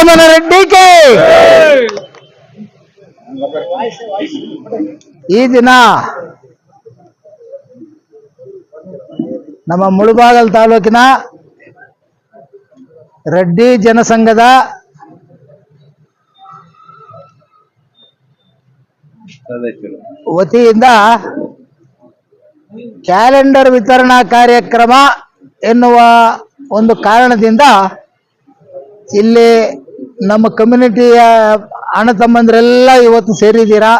ವೇಮನ ರೆಡ್ಡಿಗೆ ಈ ದಿನ ನಮ್ಮ ಮುಳುಬಾಗಲ್ ತಾಲೂಕಿನ ರೆಡ್ಡಿ ಜನಸಂಘದ ವತಿಯಿಂದ ಕ್ಯಾಲೆಂಡರ್ ವಿತರಣಾ ಕಾರ್ಯಕ್ರಮ ಎನ್ನುವ ಒಂದು ಕಾರಣದಿಂದ ಇಲ್ಲಿ ನಮ್ಮ ಕಮ್ಯುನಿಟಿಯ ಅಣ್ಣ ತಮ್ಮಂದ್ರೆಲ್ಲ ಇವತ್ತು ಸೇರಿದ್ದೀರಾ?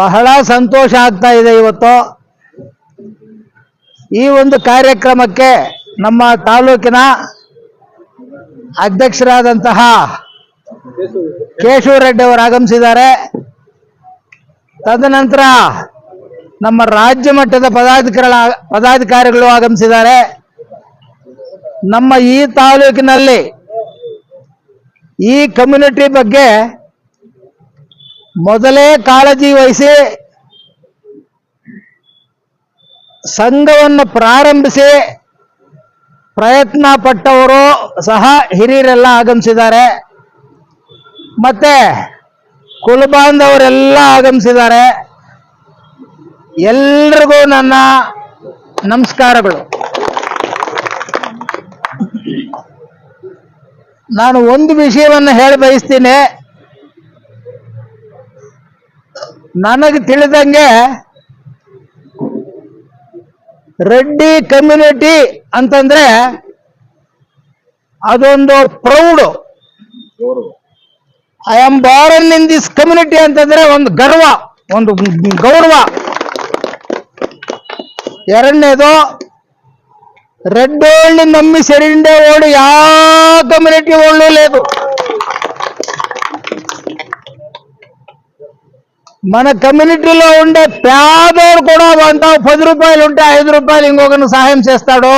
ಬಹಳ ಸಂತೋಷ ಆಗ್ತಾ ಇದೆ ಇವತ್ತು. ಈ ಒಂದು ಕಾರ್ಯಕ್ರಮಕ್ಕೆ ನಮ್ಮ ತಾಲೂಕಿನ ಅಧ್ಯಕ್ಷರಾದಂತಹ ಕೇಶವ ರೆಡ್ಡಿ ಅವರು ಆಗಮಿಸಿದ್ದಾರೆ. ತದನಂತರ ನಮ್ಮ ರಾಜ್ಯ ಮಟ್ಟದ ಪದಾಧಿಕಾರಿಗಳ ಪದಾಧಿಕಾರಿಗಳು ಆಗಮಿಸಿದ್ದಾರೆ. ನಮ್ಮ ಈ ತಾಲೂಕಿನಲ್ಲಿ ಈ ಕಮ್ಯುನಿಟಿ ಬಗ್ಗೆ ಮೊದಲೇ ಕಾಳಜಿ ವಹಿಸಿ ಸಂಘವನ್ನು ಪ್ರಾರಂಭಿಸಿ ಪ್ರಯತ್ನ ಪಟ್ಟವರು ಸಹ ಹಿರಿಯರೆಲ್ಲ ಆಗಮಿಸಿದ್ದಾರೆ. ಮತ್ತೆ ಕುಲಬಾಂಧವರೆಲ್ಲ ಆಗಮಿಸಿದ್ದಾರೆ. ಎಲ್ರಿಗೂ ನನ್ನ ನಮಸ್ಕಾರಗಳು. ನಾನು ಒಂದು ವಿಷಯವನ್ನು ಹೇಳಿ ಬಯಸ್ತೀನಿ. ನನಗೆ ತಿಳಿದಂಗೆ ರೆಡ್ಡಿ ಕಮ್ಯುನಿಟಿ ಅಂತಂದ್ರೆ ಅದೊಂದು proud. I am born in this community ಅಂತಂದ್ರೆ ಒಂದು ಗರ್ವ, ಒಂದು ಗೌರವ. ಎರಡನೇದು రెడ్డోళ్ళు నమ్మి సరిండేవాడు యా కమ్యూనిటీ వాళ్ళు లేదు. మన కమ్యూనిటీలో ఉండే పేదోడు కూడా వంట పది రూపాయలు ఉంటే ఐదు రూపాయలు ఇంకొకరిని సహాయం చేస్తాడు.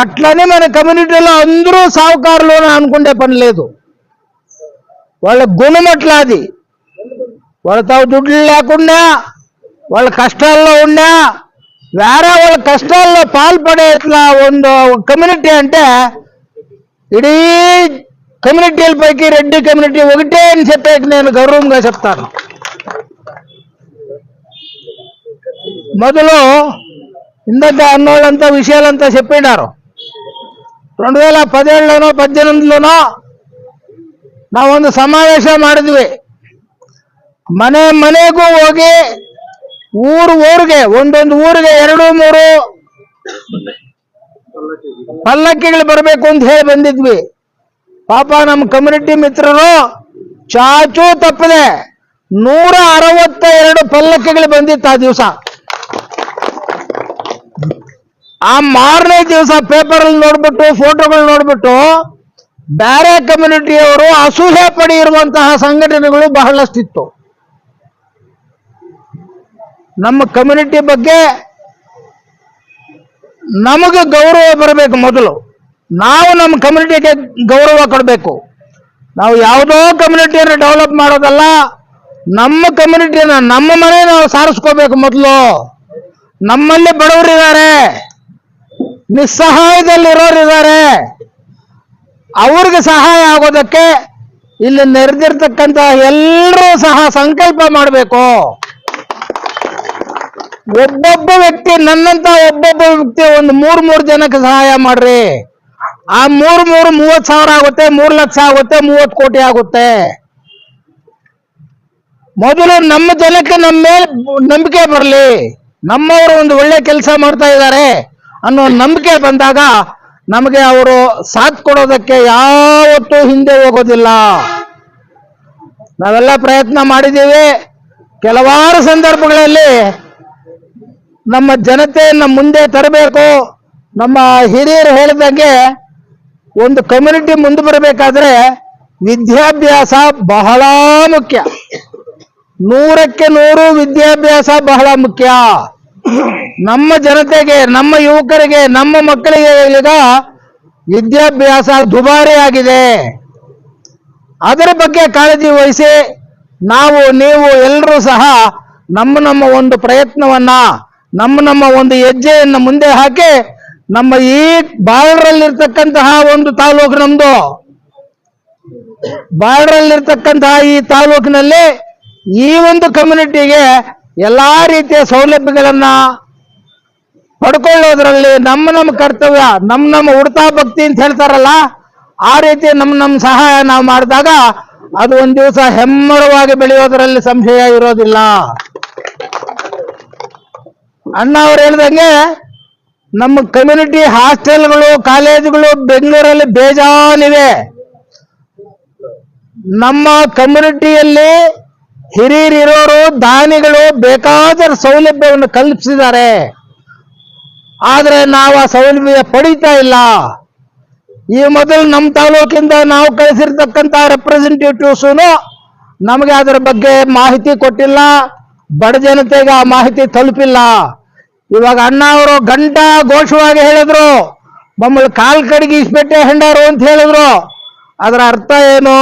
అట్లనే మన కమ్యూనిటీలో అందరూ సాహుకారులు అని అనుకుంటే పని లేదు. వాళ్ళ గుణం అట్లా అది వాళ్ళ తావు దుడ్లు లేకుండా వాళ్ళ కష్టాల్లో ఉన్నా వేరే వాళ్ళ కష్టాల్లో పాల్పడే ఇట్లా ಒಂದು కమ్యూనిటీ అంటే ఇడీ కమ్యూనిటీల పైకి రెడ్డి కమ్యూనిటీ ఒకటే అని చెప్పేకి నేను గౌరవంగా చెప్తాను మొదలు ఇందాక అన్నోళ్ళంతా విషయాలంతా చెప్పినారు రెండు వేల పదిహేడులోనೋ పద్దెనిమిదిలోనೋ ನಾವೊಂದು ಸಮಾವೇಶ ಮಾಡಿದ್ವಿ ಮನೆ ಮನೆಗೂ ಹೋಗಿ ಊರು ಊರಿಗೆ, ಒಂದೊಂದು ಊರಿಗೆ ಎರಡು, ಮೂರು ಪಲ್ಲಕ್ಕಿಗಳು ಬರಬೇಕು ಅಂತ ಹೇಳಿ ಬಂದಿದ್ವಿ. ಪಾಪ ನಮ್ಮ ಕಮ್ಯುನಿಟಿ ಮಿತ್ರರು, ಚಾಚು ತಪ್ಪದೆ ನೂರ ಅರವತ್ತ ಎರಡು ಪಲ್ಲಕ್ಕಿಗಳು ಬಂದಿತ್ತು ಆ ದಿವಸ. ಆ ಮಾರನೇ ದಿವಸ ಪೇಪರ್ ಅಲ್ಲಿ ನೋಡ್ಬಿಟ್ಟು ಫೋಟೋಗಳು ನೋಡ್ಬಿಟ್ಟು ಬೇರೆ ಕಮ್ಯುನಿಟಿಯವರು ಅಸೂಹೆ ಪಡೆಯಿರುವಂತಹ ಸಂಘಟನೆಗಳು ಬಹಳಷ್ಟಿತ್ತು. ನಮ್ಮ ಕಮ್ಯುನಿಟಿ ಬಗ್ಗೆ ನಮಗೆ ಗೌರವ ಬರಬೇಕು ಮೊದಲು. ನಾವು ನಮ್ಮ ಕಮ್ಯುನಿಟಿಗೆ ಗೌರವ ಕೊಡಬೇಕು. ನಾವು ಯಾವುದೋ ಕಮ್ಯುನಿಟಿಯನ್ನು ಡೆವಲಪ್ ಮಾಡೋದಲ್ಲ, ನಮ್ಮ ಕಮ್ಯುನಿಟಿಯನ್ನು ನಮ್ಮ ಮನೆ ನಾವು ಸಾರಿಸ್ಕೋಬೇಕು ಮೊದಲು. ನಮ್ಮಲ್ಲಿ ಬಡವರಿದ್ದಾರೆ ನಿಸ್ಸಹಾಯದಲ್ಲಿರೋರಿದ್ದಾರೆ ಅವ್ರಿಗೆ ಸಹಾಯ ಆಗೋದಕ್ಕೆ ಇಲ್ಲಿ ನೆರೆದಿರ್ತಕ್ಕಂಥ ಎಲ್ಲರೂ ಸಹ ಸಂಕಲ್ಪ ಮಾಡಬೇಕು. ಒಬ್ಬೊಬ್ಬ ವ್ಯಕ್ತಿ, ನನ್ನಂತ ಒಬ್ಬೊಬ್ಬ ವ್ಯಕ್ತಿ ಒಂದು ಮೂರ್ ಮೂರ್ ಜನಕ್ಕೆ ಸಹಾಯ ಮಾಡ್ರಿ. ಆ ಮೂರ್ ಮೂರು ಮೂವತ್ ಸಾವಿರ ಆಗುತ್ತೆ, ಮೂರ್ ಲಕ್ಷ ಆಗುತ್ತೆ ಮೂವತ್ ಕೋಟಿ ಆಗುತ್ತೆ. ಮೊದಲು ನಮ್ಮ ಜನಕ್ಕೆ ನಮ್ಮ ಮೇಲೆ ನಂಬಿಕೆ ಬರಲಿ. ನಮ್ಮವರು ಒಂದು ಒಳ್ಳೆ ಕೆಲಸ ಮಾಡ್ತಾ ಇದ್ದಾರೆ ಅನ್ನೋ ನಂಬಿಕೆ ಬಂದಾಗ ನಮಗೆ ಅವರು ಸಾಥ್ ಕೊಡೋದಕ್ಕೆ ಯಾವತ್ತೂ ಹಿಂದೆ ಹೋಗೋದಿಲ್ಲ. ನಾವೆಲ್ಲ ಪ್ರಯತ್ನ ಮಾಡಿದ್ದೀವಿ. ಕೆಲವಾರು ಸಂದರ್ಭಗಳಲ್ಲಿ ನಮ್ಮ ಜನತೆಯನ್ನು ಮುಂದೆ ತರಬೇಕು. ನಮ್ಮ ಹಿರಿಯರು ಹೇಳಿದಂಗೆ ಒಂದು ಕಮ್ಯುನಿಟಿ ಮುಂದೆ ಬರಬೇಕಾದ್ರೆ ವಿದ್ಯಾಭ್ಯಾಸ ಬಹಳ ಮುಖ್ಯ. ನೂರಕ್ಕೆ ನೂರು ವಿದ್ಯಾಭ್ಯಾಸ ಬಹಳ ಮುಖ್ಯ. ನಮ್ಮ ಜನತೆಗೆ, ನಮ್ಮ ಯುವಕರಿಗೆ, ನಮ್ಮ ಮಕ್ಕಳಿಗೆ ಈಗ ವಿದ್ಯಾಭ್ಯಾಸ ದುಬಾರಿ ಆಗಿದೆ. ಅದರ ಬಗ್ಗೆ ಕಾಳಜಿ ವಹಿಸಿ, ನಾವು, ನೀವು ಎಲ್ಲರೂ ಸಹ ನಮ್ಮ ನಮ್ಮ ಒಂದು ಪ್ರಯತ್ನವನ್ನ ನಮ್ಮ ನಮ್ಮ ಒಂದು ಹೆಜ್ಜೆಯನ್ನು ಮುಂದೆ ಹಾಕಿ ನಮ್ಮ ಈ ಬಾರ್ಡ್ರಲ್ಲಿರ್ತಕ್ಕಂತಹ ಒಂದು ತಾಲೂಕು ನಮ್ದು. ಬಾರ್ಡ್ರಲ್ಲಿರ್ತಕ್ಕಂತಹ ಈ ತಾಲೂಕಿನಲ್ಲಿ ಈ ಒಂದು ಕಮ್ಯುನಿಟಿಗೆ ಎಲ್ಲಾ ರೀತಿಯ ಸೌಲಭ್ಯಗಳನ್ನ ಪಡ್ಕೊಳ್ಳೋದ್ರಲ್ಲಿ ನಮ್ಮ ನಮ್ಮ ಕರ್ತವ್ಯ, ನಮ್ಮ ನಮ್ಮ ಉಡ್ತಾ ಭಕ್ತಿ ಅಂತ ಹೇಳ್ತಾರಲ್ಲ, ಆ ರೀತಿ ನಮ್ಮ ನಮ್ಮ ಸಹಾಯ ನಾವು ಮಾಡಿದಾಗ ಅದು ಒಂದು ದಿವಸ ಹೆಮ್ಮರವಾಗಿ ಬೆಳೆಯೋದ್ರಲ್ಲಿ ಸಂಶಯ ಇರೋದಿಲ್ಲ. ಅಣ್ಣ ಅವ್ರು ಹೇಳ್ದಂಗೆ ನಮ್ಮ ಕಮ್ಯುನಿಟಿ ಹಾಸ್ಟೆಲ್ಗಳು ಕಾಲೇಜುಗಳು ಬೆಂಗಳೂರಲ್ಲಿ ಬೇಜಾನಿವೆ ನಮ್ಮ ಕಮ್ಯುನಿಟಿಯಲ್ಲಿ ಹಿರಿಯರಿರೋರು, ದಾನಿಗಳು ಬೇಕಾದ ಸೌಲಭ್ಯವನ್ನು ಕಲ್ಪಿಸಿದ್ದಾರೆ. ಆದರೆ ನಾವು ಆ ಸೌಲಭ್ಯ ಪಡೀತಾ ಇಲ್ಲ. ಈ ಮೊದಲು ನಮ್ಮ ತಾಲೂಕಿಂದ ನಾವು ಕಳಿಸಿರ್ತಕ್ಕಂಥ ರೆಪ್ರೆಸೆಂಟೇಟಿವ್ಸ್ ನಮಗೆ ಅದರ ಬಗ್ಗೆ ಮಾಹಿತಿ ಕೊಟ್ಟಿಲ್ಲ. ಬಡ ಜನತೆಗೆ ಆ ಮಾಹಿತಿ ತಲುಪಿಲ್ಲ. ಇವಾಗ ಅಣ್ಣ ಅವರು ಗಂಟ ಘೋಷವಾಗಿ ಹೇಳಿದ್ರು. ಮಮ್ಮಲ್ని ಕಾಲ್ ಕಡೆಗೆ ಇಸ್ಪೆಟ್ಟೆ ಹೆಂಡಾರು ಅಂತ ಹೇಳಿದ್ರು. ಅದರ ಅರ್ಥ ಏನು?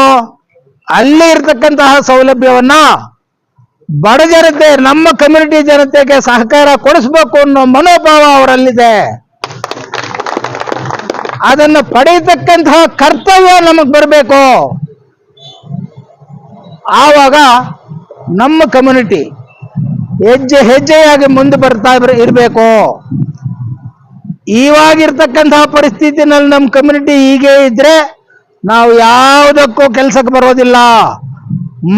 ಅಲ್ಲಿ ಇರ್ತಕ್ಕಂತಹ ಸೌಲಭ್ಯವನ್ನ ಬಡ ಜನತೆ ನಮ್ಮ ಕಮ್ಯುನಿಟಿ ಜನತೆಗೆ ಸಹಕಾರ ಕೊಡಿಸ್ಬೇಕು ಅನ್ನೋ ಮನೋಭಾವ ಅವರಲ್ಲಿದೆ. ಅದನ್ನ ಪಡೆಯತಕ್ಕಂತಹ ಕರ್ತವ್ಯ ನಮಗ್ ಬರಬೇಕು. ಆವಾಗ ನಮ್ಮ ಕಮ್ಯುನಿಟಿ ಹೆಜ್ಜೆ ಹೆಜ್ಜೆಯಾಗಿ ಮುಂದೆ ಬರ್ತಾ ಇರಬೇಕು. ಇವಾಗಿರ್ತಕ್ಕಂತಹ ಪರಿಸ್ಥಿತಿನಲ್ಲಿ ನಮ್ಮ ಕಮ್ಯುನಿಟಿ ಹೀಗೆ ಇದ್ರೆ ನಾವು ಯಾವುದಕ್ಕೂ ಕೆಲಸಕ್ಕೆ ಬರೋದಿಲ್ಲ.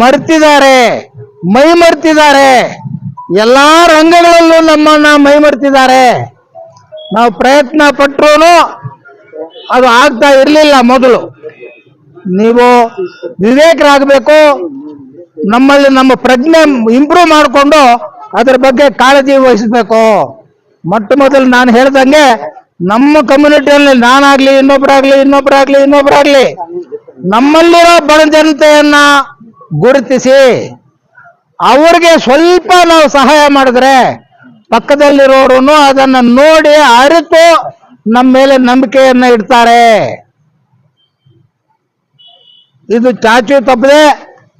ಮರ್ತಿದ್ದಾರೆ, ಮೈ ಮರ್ತಿದ್ದಾರೆ. ಎಲ್ಲಾ ರಂಗಗಳಲ್ಲೂ ನಮ್ಮನ್ನ ಮೈ ಮರ್ತಿದ್ದಾರೆ. ನಾವು ಪ್ರಯತ್ನ ಪಟ್ಟರು ಅದು ಆಗ್ತಾ ಇರಲಿಲ್ಲ ಮೊದಲು. ನೀವು ವಿವೇಕರಾಗಬೇಕು ನಮ್ಮಲ್ಲಿ ನಮ್ಮ ಪ್ರಜ್ಞೆ ಇಂಪ್ರೂವ್ ಮಾಡಿಕೊಂಡು ಅದ್ರ ಬಗ್ಗೆ ಕಾಳಜಿ ವಹಿಸಬೇಕು. ಮೊಟ್ಟ ಮೊದಲು ನಾನು ಹೇಳ್ದಂಗೆ ನಮ್ಮ ಕಮ್ಯುನಿಟಿಯಲ್ಲಿ ನಾನಾಗ್ಲಿ, ಇನ್ನೊಬ್ರಾಗ್ಲಿ ಇನ್ನೊಬ್ರಾಗ್ಲಿ ಇನ್ನೊಬ್ರಾಗ್ಲಿ ನಮ್ಮಲ್ಲಿರೋ ಬಡ ಜನತೆಯನ್ನ ಗುರುತಿಸಿ, ಅವ್ರಿಗೆ ಸ್ವಲ್ಪ ನಾವು ಸಹಾಯ ಮಾಡಿದ್ರೆ ಪಕ್ಕದಲ್ಲಿರೋರು ಅದನ್ನ ನೋಡಿ ಅರಿತು ನಮ್ಮ ಮೇಲೆ ನಂಬಿಕೆಯನ್ನ ಇಡ್ತಾರೆ. ಇದು ಚಾಚು ತಪ್ಪದೆ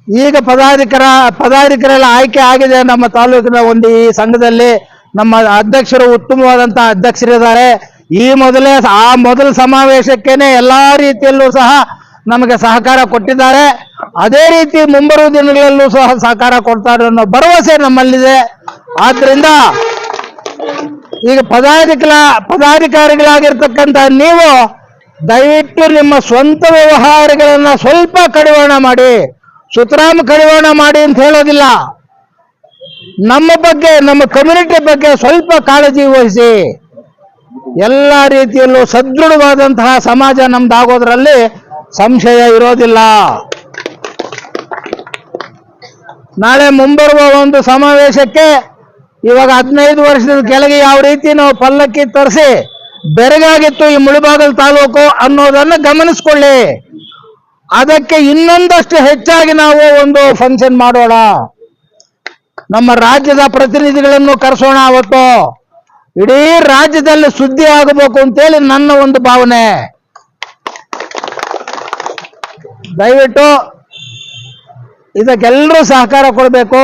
ಈಗ ಪದಾಧಿಕರ ಪದಾಧಿಕರೆಲ್ಲ ಆಯ್ಕೆ ಆಗಿದೆ ನಮ್ಮ ತಾಲೂಕಿನ ಒಂದು ಈ ಸಂಘದಲ್ಲಿ. ನಮ್ಮ ಅಧ್ಯಕ್ಷರು ಉತ್ತಮವಾದಂತಹ ಅಧ್ಯಕ್ಷರಿದ್ದಾರೆ. ಈ ಮೊದಲೇ, ಆ ಮೊದಲ ಸಮಾವೇಶಕ್ಕೇನೆ ಎಲ್ಲಾ ರೀತಿಯಲ್ಲೂ ಸಹ ನಮಗೆ ಸಹಕಾರ ಕೊಟ್ಟಿದ್ದಾರೆ. ಅದೇ ರೀತಿ ಮುಂಬರುವ ದಿನಗಳಲ್ಲೂ ಸಹ ಸಹಕಾರ ಕೊಡ್ತಾರೆ ಅನ್ನೋ ಭರವಸೆ ನಮ್ಮಲ್ಲಿದೆ. ಆದ್ರಿಂದ ಈಗ ಪದಾಧಿಕಾರ ಪದಾಧಿಕಾರಿಗಳಾಗಿರ್ತಕ್ಕಂಥ ನೀವು ದಯವಿಟ್ಟು ನಿಮ್ಮ ಸ್ವಂತ ವ್ಯವಹಾರಗಳನ್ನ ಸ್ವಲ್ಪ ಕಡಿವಾಣ ಮಾಡಿ. ಸುತರಾಮ್ ಕಡಿವಾಣ ಮಾಡಿ ಅಂತ ಹೇಳೋದಿಲ್ಲ. ನಮ್ಮ ಬಗ್ಗೆ, ನಮ್ಮ ಕಮ್ಯುನಿಟಿ ಬಗ್ಗೆ ಸ್ವಲ್ಪ ಕಾಳಜಿ ವಹಿಸಿ. ಎಲ್ಲ ರೀತಿಯಲ್ಲೂ ಸದೃಢವಾದಂತಹ ಸಮಾಜ ನಮ್ದಾಗೋದ್ರಲ್ಲಿ ಸಂಶಯ ಇರೋದಿಲ್ಲ. ನಾಳೆ ಮುಂಬರುವ ಒಂದು ಸಮಾವೇಶಕ್ಕೆ ಇವಾಗ ಹದಿನೈದು ವರ್ಷದ ಕೆಳಗೆ ಯಾವ ರೀತಿ ನಾವು ಪಲ್ಲಕ್ಕಿ ತರಿಸಿ, ಬೆರಗಾಗಿತ್ತು ಈ ಮುಳುಬಾಗಲ್ ತಾಲೂಕು ಅನ್ನೋದನ್ನ ಗಮನಿಸ್ಕೊಳ್ಳಿ. ಅದಕ್ಕೆ ಇನ್ನೊಂದಷ್ಟು ಹೆಚ್ಚಾಗಿ ನಾವು ಒಂದು ಫಂಕ್ಷನ್ ಮಾಡೋಣ. ನಮ್ಮ ರಾಜ್ಯದ ಪ್ರತಿನಿಧಿಗಳನ್ನು ಕರೆಸೋಣ ಅವತ್ತು. ಇಡೀ ರಾಜ್ಯದಲ್ಲಿ ಸುದ್ದಿ ಆಗಬೇಕು ಅಂತೇಳಿ ನನ್ನ ಒಂದು ಭಾವನೆ. ದಯವಿಟ್ಟು ಇದಕ್ಕೆಲ್ಲರೂ ಸಹಕಾರ ಕೊಡಬೇಕು.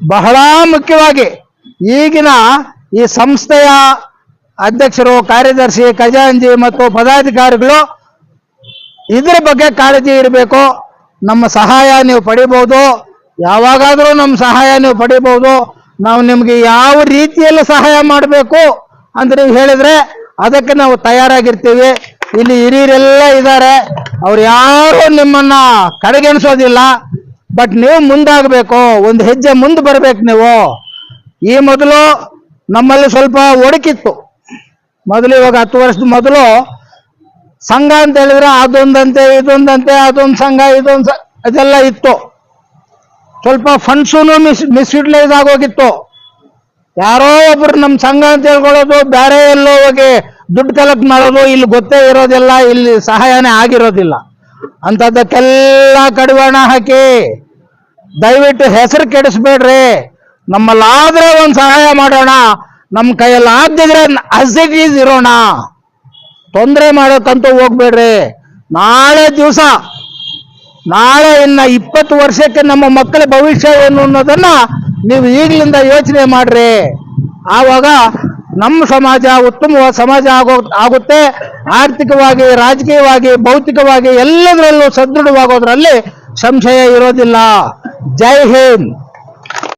ಬಹಳ ಮುಖ್ಯವಾಗಿ ಈಗಿನ ಈ ಸಂಸ್ಥೆಯ ಅಧ್ಯಕ್ಷರು, ಕಾರ್ಯದರ್ಶಿ ಖಜಾಂಜಿ ಮತ್ತು ಪದಾಧಿಕಾರಿಗಳು ಇದ್ರ ಬಗ್ಗೆ ಕಾಳಜಿ ಇರಬೇಕು. ನಮ್ಮ ಸಹಾಯ ನೀವು ಪಡಿಬಹುದು ಯಾವಾಗಾದರೂ ನಮ್ಮ ಸಹಾಯ ನೀವು ಪಡಿಬಹುದು ನಾವು ನಿಮಗೆ ಯಾವ ರೀತಿಯಲ್ಲಿ ಸಹಾಯ ಮಾಡಬೇಕು ಅಂತ ನೀವು ಹೇಳಿದ್ರೆ ಅದಕ್ಕೆ ನಾವು ತಯಾರಾಗಿರ್ತೀವಿ. ಇಲ್ಲಿ ಹಿರಿಯರೆಲ್ಲ ಇದ್ದಾರೆ. ಅವ್ರು ಯಾರು ನಿಮ್ಮನ್ನ ಕಡೆಗೆಣಿಸೋದಿಲ್ಲ. ಬಟ್ ನೀವು ಮುಂದಾಗಬೇಕು. ಒಂದು ಹೆಜ್ಜೆ ಮುಂದೆ ಬರ್ಬೇಕು ನೀವು. ಈ ಮೊದಲು ನಮ್ಮಲ್ಲಿ ಸ್ವಲ್ಪ ಒಡಕಿತ್ತು. ಮೊದಲು ಇವಾಗ ಹತ್ತು ವರ್ಷದ ಮೊದಲು ಸಂಘ ಅಂತ ಹೇಳಿದ್ರೆ ಅದೊಂದಂತೆ, ಇದೊಂದಂತೆ, ಅದೊಂದು ಸಂಘ, ಇದೊಂದು ಅದೆಲ್ಲ ಇತ್ತು. ಸ್ವಲ್ಪ ಫಂಡ್ಸೂ ಮಿಸ್, ಮಿಸ್ಯುಟಿಲೈಸ್ ಆಗೋಗಿತ್ತು. ಯಾರೋ ಒಬ್ರು ನಮ್ಮ ಸಂಘ ಅಂತ ಹೇಳ್ಕೊಳ್ಳೋದು ಬೇರೆ ಎಲ್ಲೋ ಹೋಗಿ ದುಡ್ಡು ಕಲೆಕ್ಟ್ ಮಾಡೋದು, ಇಲ್ಲಿ ಗೊತ್ತೇ ಇರೋದಿಲ್ಲ, ಇಲ್ಲಿ ಸಹಾಯನೇ ಆಗಿರೋದಿಲ್ಲ. ಅಂಥದ್ದಕ್ಕೆಲ್ಲ ಕಡಿವಾಣ ಹಾಕಿ, ದಯವಿಟ್ಟು ಹೆಸರು ಕೆಡಿಸ್ಬೇಡ್ರಿ. ನಮ್ಮಲ್ಲಾದ್ರೆ ಒಂದು ಸಹಾಯ ಮಾಡೋಣ. ನಮ್ಮ ಕೈಯಲ್ಲಿ ಆದ್ದಿದ್ರೆ ಅಸ್ ಈಸ್ ಇರೋಣ. ತೊಂದರೆ ಮಾಡೋಕ್ಕಂತೂ ಹೋಗ್ಬೇಡ್ರಿ. ನಾಳೆ ದಿವಸ, ನಾಳೆ ಇನ್ನ ಇಪ್ಪತ್ತು ವರ್ಷಕ್ಕೆ ನಮ್ಮ ಮಕ್ಕಳ ಭವಿಷ್ಯ ಏನು ಅನ್ನೋದನ್ನ ನೀವು ಈಗಲಿಂದ ಯೋಚನೆ ಮಾಡ್ರಿ. ಆವಾಗ ನಮ್ಮ ಸಮಾಜ ಉತ್ತಮವಾದ ಸಮಾಜ ಆಗೋ, ಆಗುತ್ತೆ. ಆರ್ಥಿಕವಾಗಿ, ರಾಜಕೀಯವಾಗಿ, ಭೌತಿಕವಾಗಿ ಎಲ್ಲದರಲ್ಲೂ ಸದೃಢವಾಗೋದ್ರಲ್ಲಿ ಸಂಶಯ ಇರೋದಿಲ್ಲ. ಜೈ ಹಿಂದ್.